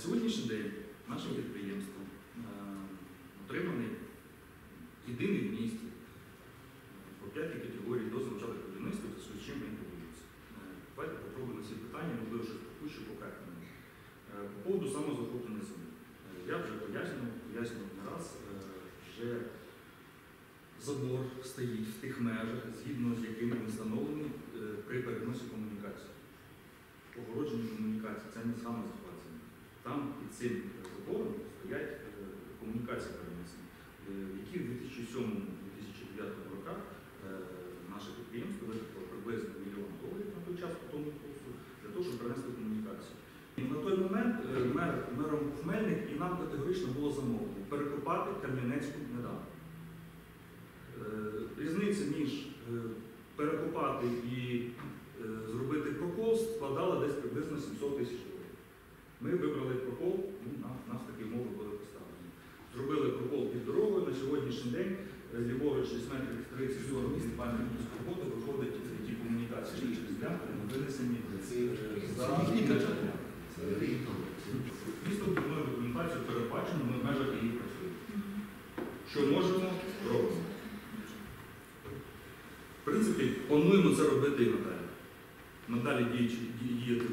сьогоднішній день нашим підприємством е, отриманий єдиний в місті по п'ятій категорії дозвіл початок будівництва, з чим він будується. Е, Давайте попробуємо ці питання, можливо, щось пропущу по. Е, По поводу самозахоплення землі. Я вже пояснював, пояснював не раз, вже забор стоїть в тих межах, згідно з якими він встановлений е, при переносі комунікації. Огородження комунікації, це не самозахват землі. Там під цим забором стоять е, комунікації перенесені, е, які в 2007-2009 роках е, наше підприємство витратило приблизно мільйон доларів на той час по тому курсу для того, щоб перенести комунікацію. І на той момент е, мер, мером Хмельник і нам категорично було замовлено перекопати Кам'янецьку недавно. Е, Різниця між е, перекопати і Ми вибрали прокол, ну, нас такі умови були поставлені. Зробили прокол під дорогою. На сьогоднішній день е, ліворуч десь метрів 30-40 від пам'ятних роботи виходить ті комунікації через ділянку, вони винесені за. Місто пропонує документацію передбачено, ми в межах її працюємо. Що можемо, робимо. В принципі, плануємо це робити і надалі. Надалі діяти